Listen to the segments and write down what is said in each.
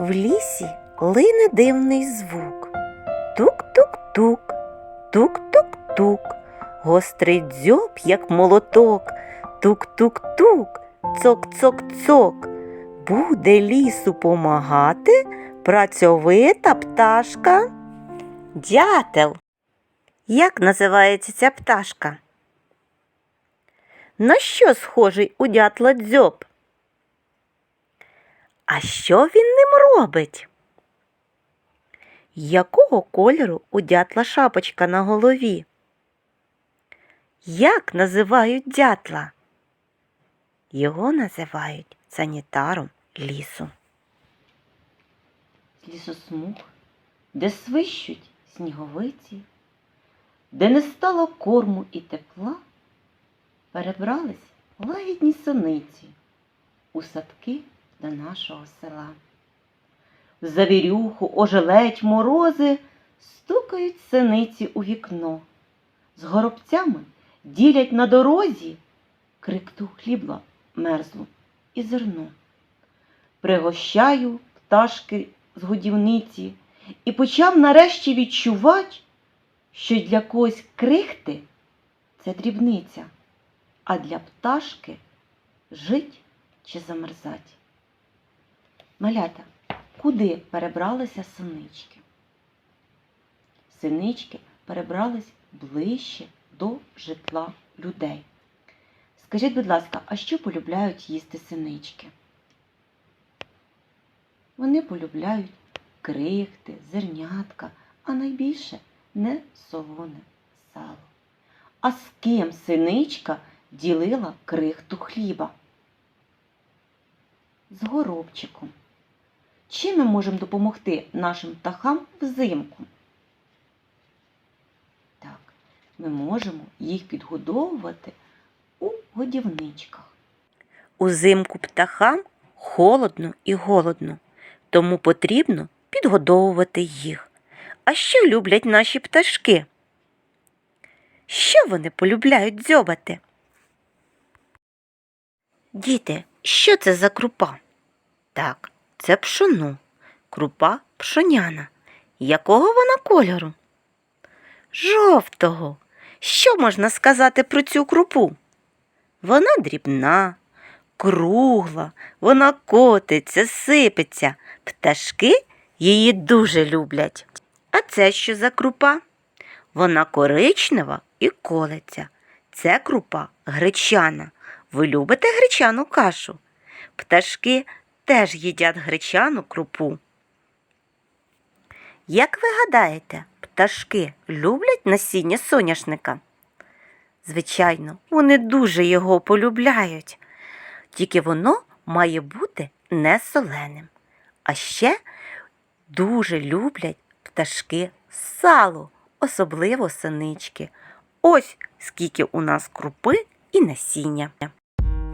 В лісі лине дивний звук. Тук-тук-тук, тук-тук-тук. Гострий дзьоб, як молоток. Тук-тук-тук, цок-цок-цок. Буде лісу помагати працьовита пташка. Дятел. Як називається ця пташка? На що схожий у дятла дзьоб? А що він ним робить? Якого кольору у дятла шапочка на голові? Як називають дятла? Його називають санітаром лісу. Лісосмуг, де свищуть сніговиці, де не стало корму і тепла, перебрались лагідні синиці у садки до нашого села. Завірюху ожеледь морози стукають синиці у вікно. З горобцями ділять на дорозі крикту хлібла мерзлу і зерно. Пригощаю пташки з годівниці і почав нарешті відчувать, що для когось крихти це дрібниця, а для пташки жить чи замерзать. Малята, куди перебралися синички? Синички перебрались ближче до житла людей. Скажіть, будь ласка, а що полюбляють їсти синички? Вони полюбляють крихти, зернятка, а найбільше не солоне сало. А з ким синичка ділила крихту хліба? З горобчиком. Чим ми можемо допомогти нашим птахам взимку? Так, ми можемо їх підгодовувати у годівничках. Узимку птахам холодно і голодно, тому потрібно підгодовувати їх. А що люблять наші пташки? Що вони полюбляють дзьобати? Діти, що це за крупа? Так, це пшоно. Крупа пшоняна. Якого вона кольору? Жовтого. Що можна сказати про цю крупу? Вона дрібна, кругла, вона котиться, сипеться. Пташки її дуже люблять. А це що за крупа? Вона коричнева і колиться. Це крупа гречана. Ви любите гречану кашу? Пташки теж їдять гречану крупу. Як ви гадаєте, пташки люблять насіння соняшника? Звичайно, вони дуже його полюбляють, тільки воно має бути не соленим. А ще дуже люблять пташки сало, особливо синички. Ось скільки у нас крупи і насіння.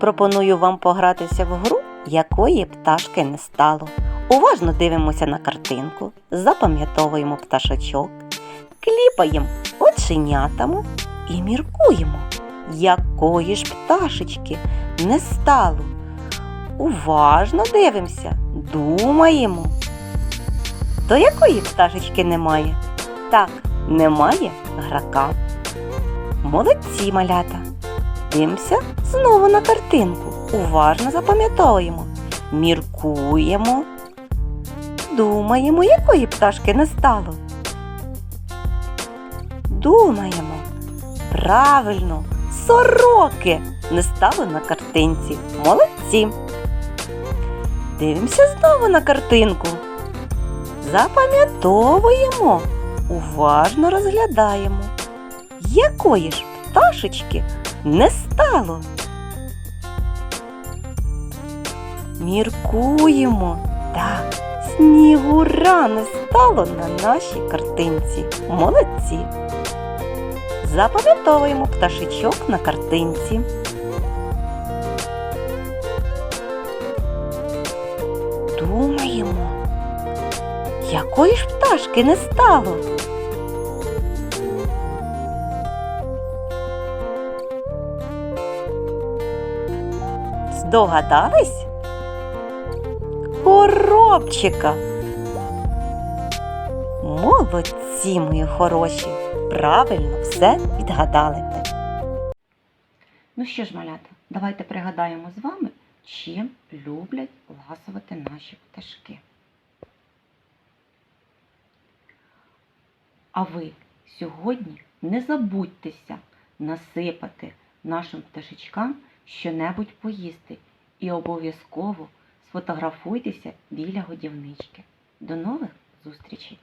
Пропоную вам погратися в гру, якої пташки не стало. Уважно дивимося на картинку, запам'ятовуємо пташачок, кліпаємо оченятами і міркуємо, якої ж пташечки не стало. Уважно дивимося, думаємо. То якої пташечки немає? Так, немає грака. Молодці малята. Дивимося знову на картинку. Уважно запам'ятовуємо. Міркуємо. Думаємо, якої пташки не стало. Думаємо. Правильно, сороки не стало на картинці. Молодці. Дивимося знову на картинку. Запам'ятовуємо. Уважно розглядаємо. Якої ж пташечки не стало? Міркуємо. Так, снігура не стало на нашій картинці. Молодці. Запам'ятовуємо пташечок на картинці. Думаємо, якої ж пташки не стало? Здогадались? Горобчика. Молодці, мої хороші. Правильно все відгадали. Ну що ж, малята, давайте пригадаємо з вами, чим люблять ласувати наші пташки. А ви сьогодні не забудьтеся насипати нашим пташечкам щонебудь поїсти і обов'язково сфотографуйтеся біля годівнички. До нових зустрічей!